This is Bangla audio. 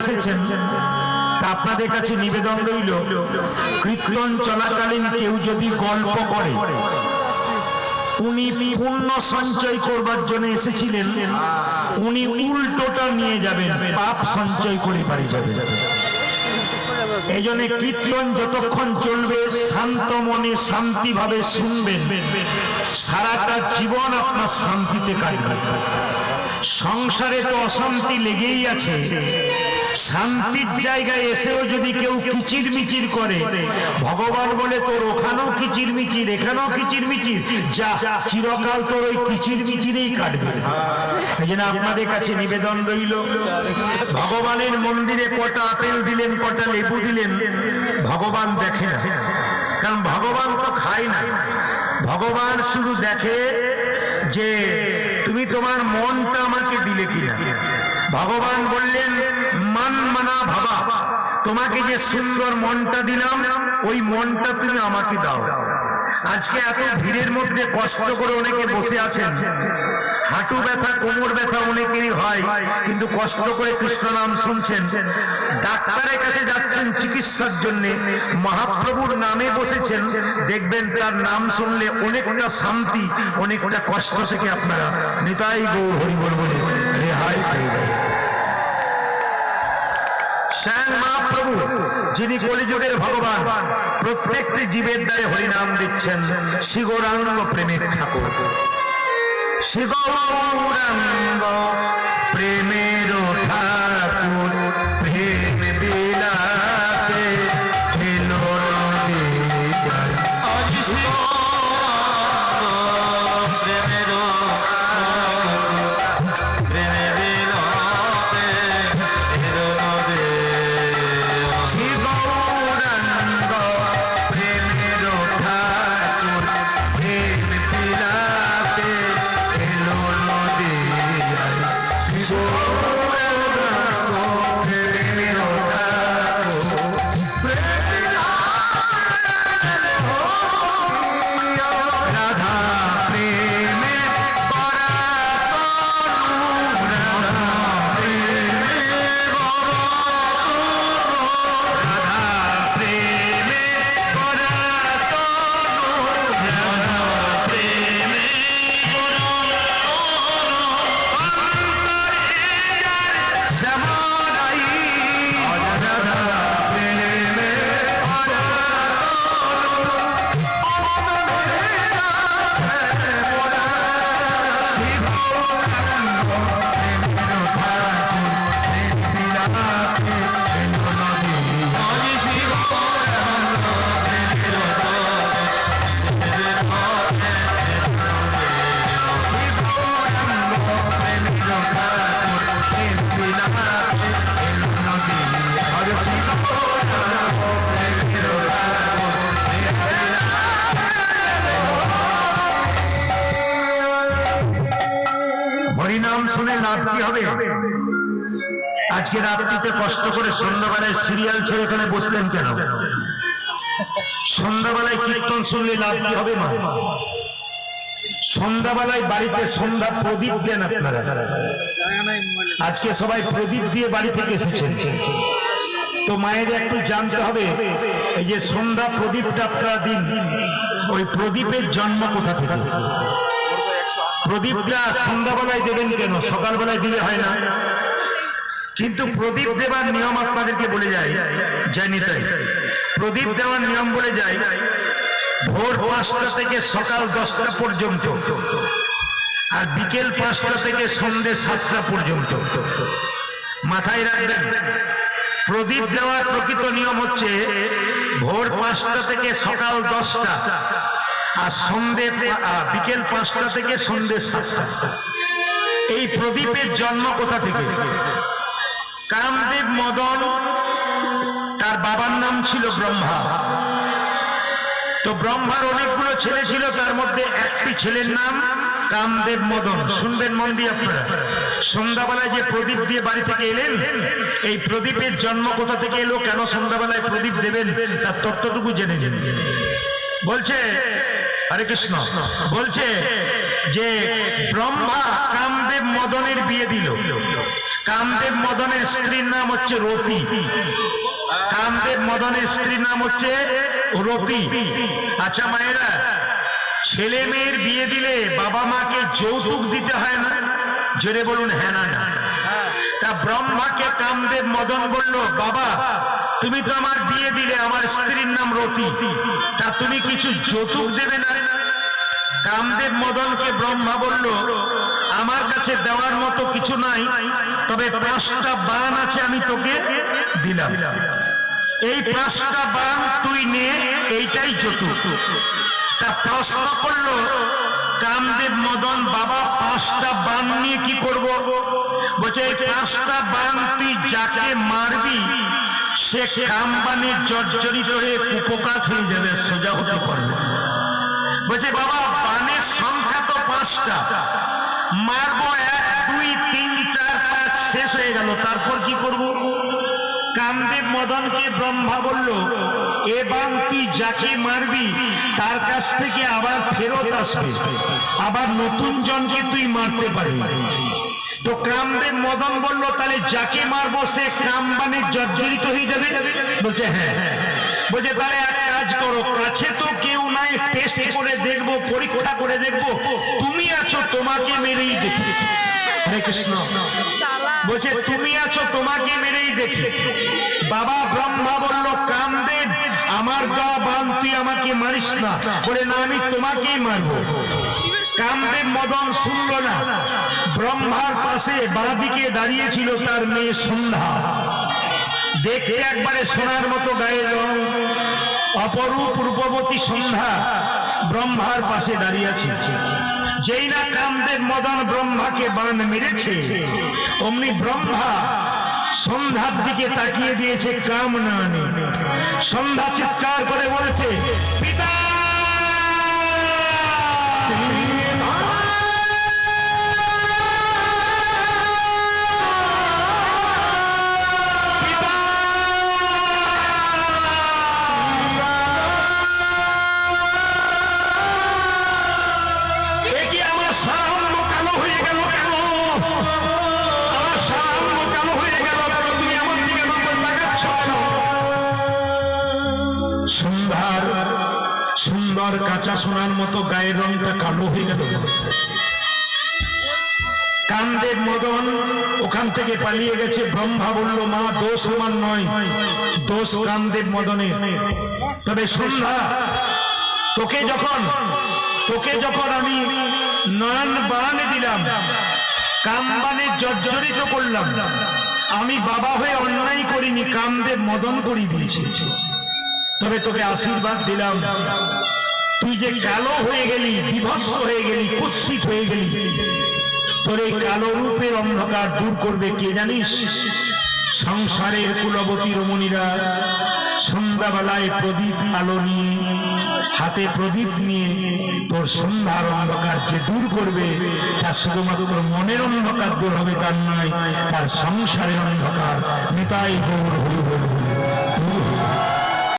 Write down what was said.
এসেছেন আপনাদের কাছে নিবেদন রইল, কীর্তন চলাকালীন কেউ যদি গল্প করে, উনি পুণ্য সঞ্চয় করবার জন্য এসেছিলেন, উনি উল্টোটা নিয়ে যাবেন, পাপ সঞ্চয় করে বাড়ি যাবেন এই জন্য কীর্তন যতক্ষণ চলবে, শান্ত মনে শান্তি ভাবে শুনবেন, সারাটা জীবন আপনার শান্তিতে কাটবে। সংসারে তো অশান্তি লেগেই আছে শান্তির জায়গায় এসেও যদি কেউ কিচির মিচির করে, ভগবান বলে তোর ওখানেও কিচির মিচির এখানেও কিচির মিচির যা, চিরকাল তোর ওই কিচির মিচিরেই কাটবে। এই জন্য আপনাদের কাছে নিবেদন রইল, ভগবানের মন্দিরে কটা আপেল দিলেন, কটা লেবু দিলেন, ভগবান দেখে না। কারণ ভগবান তো খায় না। ভগবান শুধু দেখে যে, তুমি তোমার মনটা আমাকে দিলে কিনা। ভগবান বললেন মান মানা ভাবা। তোমাকে যে সুন্দর মনটা দিলাম, ওই মনটা তুমি আমাকে দাও। আজকে এত ভিড়ের মধ্যে কষ্ট করে অনেকে বসে আছেন। হাঁটু ব্যথা, কোমর ব্যথা অনেকেরই হয়, কিন্তু কষ্ট করে কৃষ্ণ নাম শুনছেন। ডাক্তারের কাছে যাচ্ছেন চিকিৎসার জন্য। মহাপ্রভুর নামে বসেছেন। দেখবেন তার নাম শুনলে অনেকটা শান্তি, অনেকটা কষ্ট থেকে আপনারা নিতাই গৌর হরি বল রেহাই পেয়ে। স্বয়ং মহাপ্রভু যিনি কলিযুগের ভগবান, প্রত্যেকটি জীবের দ্বারে হরিনাম দিচ্ছেন শিগরাঙ্গ প্রেমের ঠাকুর। শিগরাঙ্গ প্রেমের ঠাকুর, প্রেম শুনে রাত্রি হবে? আজকে রাত্রিতে কষ্ট করে সন্ধ্যাবেলায় সিরিয়াল ছেড়ে এখানে বসলেন কেন? সন্ধ্যাবেলায় কীর্তন শুনলে রাত্রি হবে, মা? সন্ধ্যাবেলায় বাড়িতে সন্ধ্যা প্রদীপ দেন আপনারা। আজকে সবাই প্রদীপ দিয়ে বাড়ি থেকে এসেছেন। তো মায়ের একটু জানতে হবে, এই যে সন্ধ্যা প্রদীপটা আপনারা দিন, ওই প্রদীপের জন্ম কোথা থেকে? প্রদীপটা সন্ধ্যাবেলায় দেবেন কেন? সকালবেলায় দিলে হয় না। কিন্তু প্রদীপ দেবার নিয়ম আপনাদেরকে বলে যায় জানি তাই। প্রদীপ দেওয়ার নিয়ম বলে যায় ভোর পাঁচটা থেকে সকাল দশটা পর্যন্ত আর বিকেল পাঁচটা থেকে সন্ধ্যে সাতটা পর্যন্ত। মাথায় রাখবেন, প্রদীপ দেওয়ার প্রকৃত নিয়ম হচ্ছে ভোর পাঁচটা থেকে সকাল দশটা আর সন্ধে বিকেল পাঁচটা থেকে সন্ধে সাতটা। এই প্রদীপের জন্ম কোথা থেকে? কামদেব মদন, তার বাবার নাম ছিল ব্রহ্মা। তো ব্রহ্মার অনেকগুলো ছেলে ছিল, তার মধ্যে একটি ছেলের নাম কামদেব মদন। শুনবেন মন দিয়ে আপনারা। সন্ধ্যাবেলায় যে প্রদীপ দিয়ে বাড়ি থেকে এলেন, এই প্রদীপের জন্ম কোথা থেকে এলো, কেন সন্ধ্যাবেলায় প্রদীপ দেবেন, তার তত্ত্বটুকু জেনে নিন। বলছে হরে কৃষ্ণ। বলছে যে ব্রহ্মা কামদেব মদনের বিয়ে দিল। কামদেব মদনের স্ত্রীর নাম হচ্ছে রতি। কামদেব মদনের স্ত্রীর নাম হচ্ছে রতি। আচ্ছা মায়েরা, ছেলে মেয়ের বিয়ে দিলে বাবা মাকে যৌতুক দিতে হয় না? জোরে বলুন হ্যাঁ না তা ব্রহ্মাকে কামদেব মদন বলল, বাবা তুমি তো আমার বিয়ে দিলে, আমার স্ত্রীর নাম রতি। তা তুমি কিছু যৌতুক দেবে না? কামদেব মদনকে ব্রহ্মা বলল, আমার কাছে দেওয়ার মতো কিছু নাই, তবে পাঁচটা বান আছে, আমি তোকে দিলাম। এই পাঁচটা বান তুই নে, এইটাই যৌতুক। তা প্রশ্ন করল কামদেব মদন বাবা পাঁচটা বান নিয়ে কি করব? বলছে, এই পাঁচটা বান তুই যাকে মারবি সে কামবানে জর্জরিত হয়ে কুপকাত হয়ে যাবে, সোজা হতে পারবে। বলছে, বাবা বানের সংখ্যা তো পাঁচটা। মারবো এক, দুই, তিন, চার, পাঁচ, শেষ হয়ে গেল। তারপর কি করব? কামদেব মদনকে ব্রহ্মা বলল এ তুই যাকে মারবি, তার কাছ থেকে আবার ফেরত আসবে। আবার নতুন জনকে তুই মারতে পারবি। তো কামদেব মদন বলল তাহলে যাকে মারবো সে কামবানে জর্জরিত হয়ে যাবে? বলছে হ্যাঁ বলছে তাহলে এক কাজ করো কাছে তো কেউ নাই টেস্ট করে দেখব পরীক্ষা করে দেখব তুমি আছো তোমাকে মেরেই দেখি। হরে কৃষ্ণ। বলছে তুমি আছো তোমাকে মেরেই দেখি। বাবা ব্রহ্মা বলল কামদেব আমার বান তুই আমাকে মারিস না। বলে, না, আমি তোমাকেই মারবো। কামদেব মদন শুনল না। ব্রহ্মার পাশে বাঁদিকে দাঁড়িয়েছিল তার মেয়ে সন্ধ্যা। দেখতে একবারে সোনার মতো গায়ের রং। অপরূপ রূপবতী সন্ধ্যা ব্রহ্মার পাশে দাঁড়িয়ে আছে যেই না কামদেব মদন ব্রহ্মাকে বান মেরেছে, অমনি ব্রহ্মা সন্ধ্যার দিকে তাকিয়ে দিয়েছে কাম না সন্ধ্যা চিৎকার করে বলেছে পিতা! সুন্দর কাঁচা সোনার মতো গায়ের রংটা কালো হয়ে গেল। কান্দের মদন ওখান থেকে পালিয়ে গেছে। ব্রহ্মা বলল, মা, দোষ আমার নয়। দোষ কান্দের মদনের। তবে সন্ধ্যা তোকে যখন তোকে যখন আমি নয়ন বানে দিলাম, কামবানে জর্জরিত করলাম, আমি বাবা হয়ে অন্যায় করিনি, কামদের মদন করি দিয়েছি। তবে তোকে আশীর্বাদ দিলাম। তুই যে কালো হয়ে গেলি, বিভৎস হয়ে গেলি, কুৎসিত হয়ে গেলি, তোর এই কালো রূপের অন্ধকার দূর করবে কে জানিস? সংসারের কুলবতী রমণীরা সন্ধ্যাবেলায় প্রদীপ আলো নিয়ে, হাতে প্রদীপ নিয়ে তোর সন্ধ্যার অন্ধকার যে দূর করবে তার শুধুমাত্র মনের অন্ধকার দূর হবে তার নয়, তার সংসারের অন্ধকার নিতাই গৌর হরি